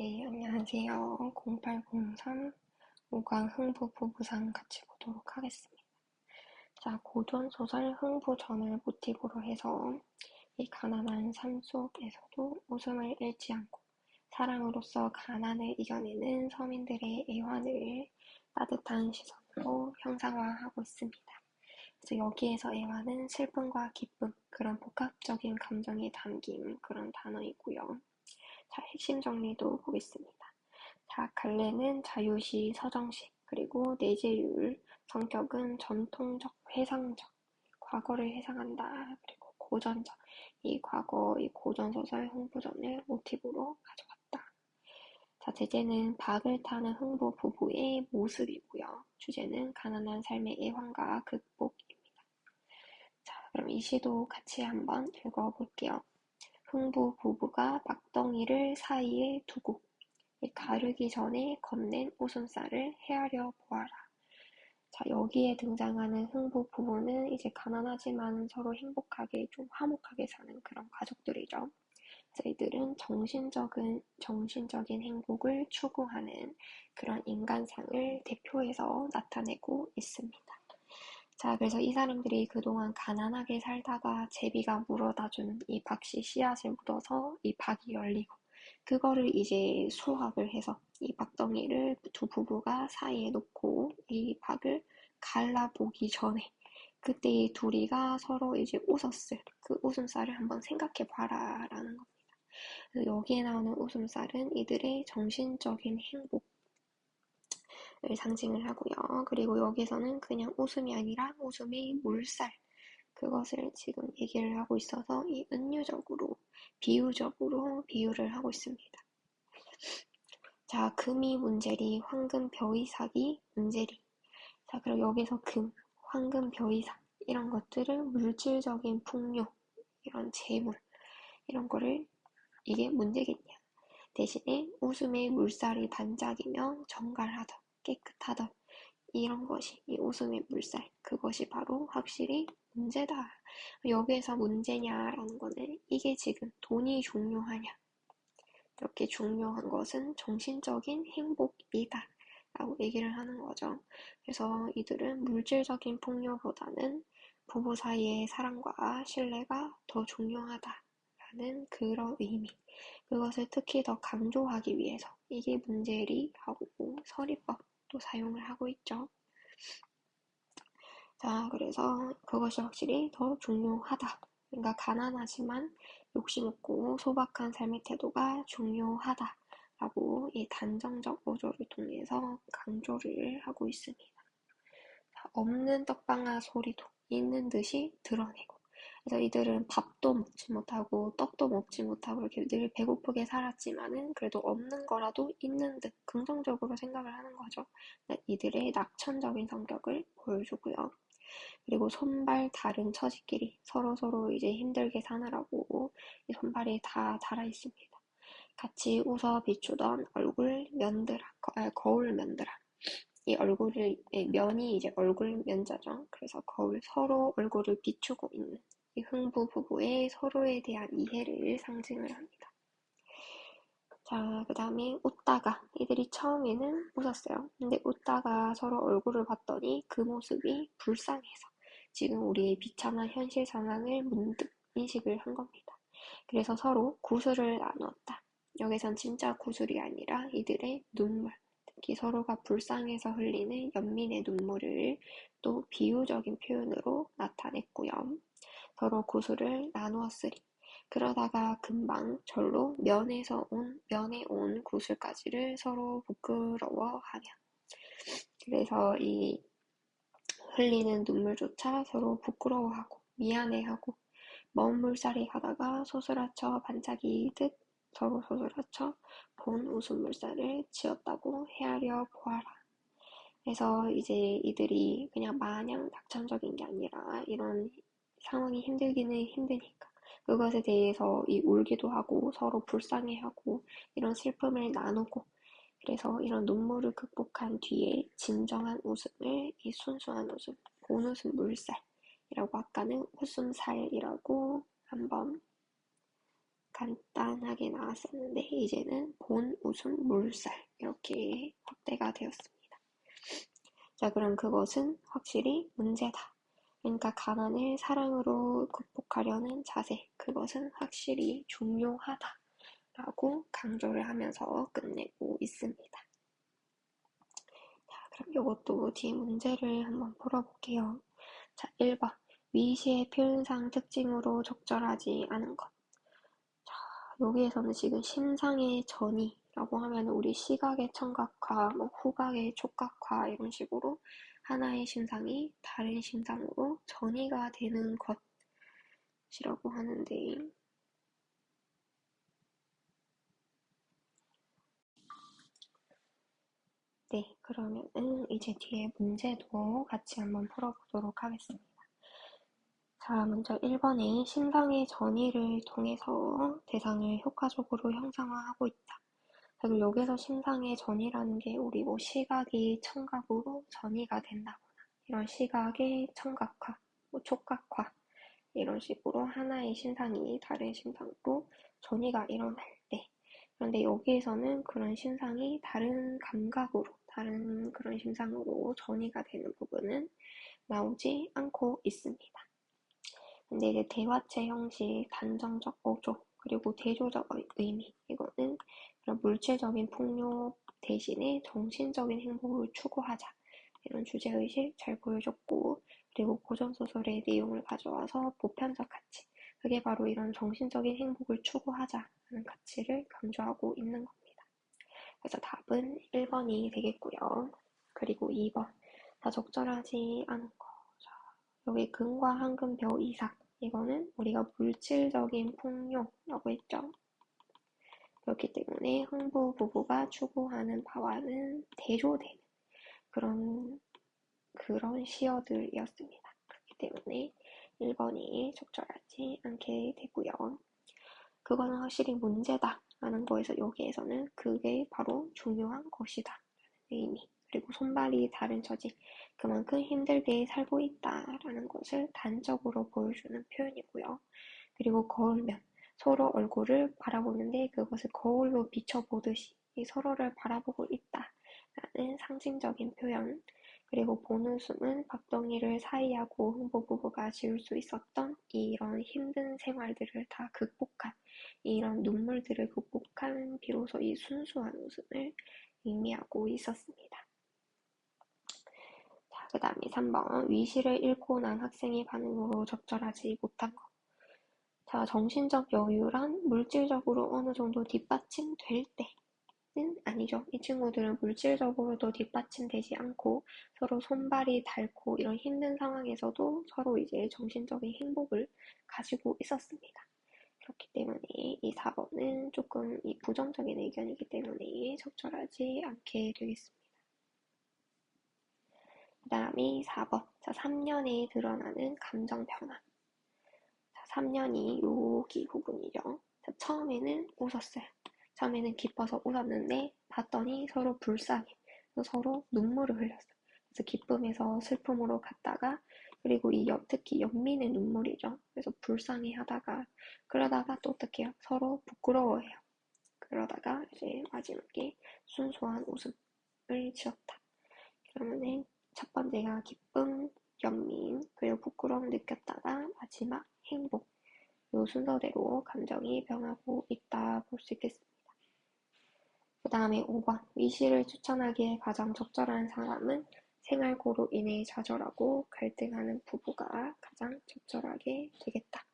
네, 안녕하세요. 0803 5강 흥부 부부상 같이 보도록 하겠습니다. 자, 고전 소설 흥부 전을 모티브로 해서 이 가난한 삶 속에서도 웃음을 잃지 않고 사랑으로서 가난을 이겨내는 서민들의 애환을 따뜻한 시선으로 형상화하고 있습니다. 그래서 여기에서 애환은 슬픔과 기쁨, 그런 복합적인 감정이 담긴 그런 단어이고요. 자, 핵심 정리도 보겠습니다. 자, 갈래는 자유시 서정식, 그리고 내재율, 성격은 전통적, 회상적, 과거를 회상한다, 그리고 고전적, 이 과거, 이 고전소설 흥부전을 모티브로 가져갔다. 자, 제재는 박을 타는 흥부 부부의 모습이고요. 주제는 가난한 삶의 애환과 극복입니다. 자, 그럼 이 시도 같이 한번 읽어볼게요. 흥부 부부가 박덩이를 사이에 두고 가르기 전에 건넨 웃음살을 헤아려 보아라. 자, 여기에 등장하는 흥부 부부는 이제 가난하지만 서로 행복하게 좀 화목하게 사는 그런 가족들이죠. 이들은 정신적인, 정신적인 행복을 추구하는 그런 인간상을 대표해서 나타내고 있습니다. 자, 그래서 이 사람들이 그동안 가난하게 살다가 제비가 물어다 준 이 박씨 씨앗을 묻어서 이 박이 열리고 그거를 이제 수확을 해서 이 박덩이를 두 부부가 사이에 놓고 이 박을 갈라보기 전에 그때 이 둘이가 서로 이제 웃었을 그 웃음살을 한번 생각해 봐라 라는 겁니다. 여기에 나오는 웃음살은 이들의 정신적인 행복 을 상징을 하고요. 그리고 여기서는 그냥 웃음이 아니라 웃음의 물살 그것을 지금 얘기를 하고 있어서 이 은유적으로 비유적으로 비유를 하고 있습니다. 자, 금이 문제리, 황금 벼이삭이 문제리. 자, 그리고 여기서 금, 황금 벼이삭 이런 것들을 물질적인 풍요, 이런 재물 이런 거를 이게 문제겠냐. 대신에 웃음의 물살이 반짝이며 정갈하다. 깨끗하다. 이런 것이 이 웃음의 물살 그것이 바로 확실히 문제다. 여기에서 문제냐라는 거는 이게 지금 돈이 중요하냐 이렇게 중요한 것은 정신적인 행복이다 라고 얘기를 하는 거죠. 그래서 이들은 물질적인 풍요보다는 부부 사이의 사랑과 신뢰가 더 중요하다라는 그런 의미 그것을 특히 더 강조하기 위해서 이게 문제리 하고 서리법 또 사용을 하고 있죠. 자, 그래서 그것이 확실히 더 중요하다. 그러니까 가난하지만 욕심 없고 소박한 삶의 태도가 중요하다. 라고 이 단정적 어조를 통해서 강조를 하고 있습니다. 자, 없는 떡방아 소리도 있는 듯이 드러내고 그래서 이들은 밥도 먹지 못하고 떡도 먹지 못하고 이렇게 늘 배고프게 살았지만은 그래도 없는 거라도 있는 듯 긍정적으로 생각을 하는 거죠. 네, 이들의 낙천적인 성격을 보여주고요. 그리고 손발 다른 처지끼리 서로 서로 이제 힘들게 사느라고 이 손발이 다 달아 있습니다. 같이 웃어 비추던 얼굴 면들아 거, 거울 면들아 이 얼굴을 면이 이제 얼굴 면자죠. 그래서 거울 서로 얼굴을 비추고 있는 흥부 부부의 서로에 대한 이해를 상징을 합니다. 자, 그 다음에 웃다가 이들이 처음에는 웃었어요. 근데 웃다가 서로 얼굴을 봤더니 그 모습이 불쌍해서 지금 우리의 비참한 현실 상황을 문득 인식을 한 겁니다. 그래서 서로 구슬을 나누었다. 여기선 진짜 구슬이 아니라 이들의 눈물, 특히 서로가 불쌍해서 흘리는 연민의 눈물을 또 비유적인 표현으로 나타냈고요. 서로 구슬을 나누었으리. 그러다가 금방 절로 면에서 온, 면에 온 구슬까지를 서로 부끄러워하며. 그래서 이 흘리는 눈물조차 서로 부끄러워하고 미안해하고 먼 물살이 가다가 소스라쳐 반짝이듯 서로 소스라쳐 본 웃음 물살을 지었다고 헤아려 보아라. 그래서 이제 이들이 그냥 마냥 낙천적인 게 아니라 이런 상황이 힘들기는 힘드니까 그것에 대해서 이 울기도 하고 서로 불쌍해하고 이런 슬픔을 나누고 그래서 이런 눈물을 극복한 뒤에 진정한 웃음을 이 순수한 웃음, 본웃음 물살이라고 아까는 웃음살이라고 한번 간단하게 나왔었는데 이제는 본, 웃음, 물살 이렇게 확대가 되었습니다. 자 그럼 그것은 확실히 문제다. 그러니까 가난을 사랑으로 극복하려는 자세 그것은 확실히 중요하다. 라고 강조를 하면서 끝내고 있습니다. 자, 그럼 이것도 뒤에 문제를 한번 풀어볼게요. 자, 1번. 위시의 표현상 특징으로 적절하지 않은 것. 자, 여기에서는 지금 심상의 전이 라고 하면 우리 시각의 청각화, 뭐 후각의 촉각화 이런 식으로 하나의 심상이 다른 심상으로 전이가 되는 것이라고 하는데 네, 그러면은 이제 뒤에 문제도 같이 한번 풀어보도록 하겠습니다. 자, 먼저 1번에 심상의 전이를 통해서 대상을 효과적으로 형상화하고 있다. 여기서 심상의 전이라는 게 우리 뭐 시각이 청각으로 전이가 된다거나 이런 시각의 청각화, 뭐 촉각화 이런 식으로 하나의 심상이 다른 심상으로 전이가 일어날 때 그런데 여기에서는 그런 심상이 다른 감각으로 다른 그런 심상으로 전이가 되는 부분은 나오지 않고 있습니다. 근데 이제 대화체 형식, 단정적 어조, 그리고 대조적 의미 이거는 그런 물질적인 풍요 대신에 정신적인 행복을 추구하자 이런 주제의식 잘 보여줬고 그리고 고전소설의 내용을 가져와서 보편적 가치 그게 바로 이런 정신적인 행복을 추구하자는 가치를 강조하고 있는 겁니다. 그래서 답은 1번이 되겠고요. 그리고 2번. 다 적절하지 않은 거. 자, 여기 금과 황금 벼 이삭. 이거는 우리가 물질적인 풍요라고 했죠. 그렇기 때문에 흥부 부부가 추구하는 바와는 대조되는 그런 그런 시어들이었습니다. 그렇기 때문에 1번이 적절하지 않게 되고요. 그거는 확실히 문제다 라는 거에서 여기에서는 그게 바로 중요한 것이다 라는 의미 그리고 손발이 다른 처지 그만큼 힘들게 살고 있다 라는 것을 단적으로 보여주는 표현이고요. 그리고 거울면 서로 얼굴을 바라보는데 그것을 거울로 비춰보듯이 서로를 바라보고 있다 라는 상징적인 표현 그리고 보는 숨은 박동희를 사이하고 흥보 부부가 지을 수 있었던 이런 힘든 생활들을 다 극복한 이런 눈물들을 극복한 비로소 이 순수한 웃음을 의미하고 있었습니다. 자, 그 다음에 3번 위시를 잃고 난 학생의 반응으로 적절하지 못한 것. 자, 정신적 여유란 물질적으로 어느 정도 뒷받침될 때는 아니죠. 이 친구들은 물질적으로도 뒷받침되지 않고 서로 손발이 닳고 이런 힘든 상황에서도 서로 이제 정신적인 행복을 가지고 있었습니다. 그렇기 때문에 이 4번은 조금 이 부정적인 의견이기 때문에 적절하지 않게 되겠습니다. 그 다음이 4번. 자, 3년에 드러나는 감정 변화. 자, 3년이 여기 부분이죠. 자, 처음에는 웃었어요. 처음에는 기뻐서 웃었는데 봤더니 서로 불쌍해. 서로 눈물을 흘렸어요. 그래서 기쁨에서 슬픔으로 갔다가 그리고 이 연, 특히 연민의 눈물이죠. 그래서 불쌍해 하다가 그러다가 또 어떻게 해요? 서로 부끄러워해요. 그러다가 이제 마지막에 순수한 웃음을 지었다. 그러면은 첫 번째가 기쁨, 연민, 그리고 부끄러움 느꼈다가 마지막 행복. 요 순서대로 감정이 변하고 있다 볼 수 있겠습니다. 그 다음에 5번 위시를 추천하기에 가장 적절한 사람은 생활고로 인해 좌절하고 갈등하는 부부가 가장 적절하게 되겠다.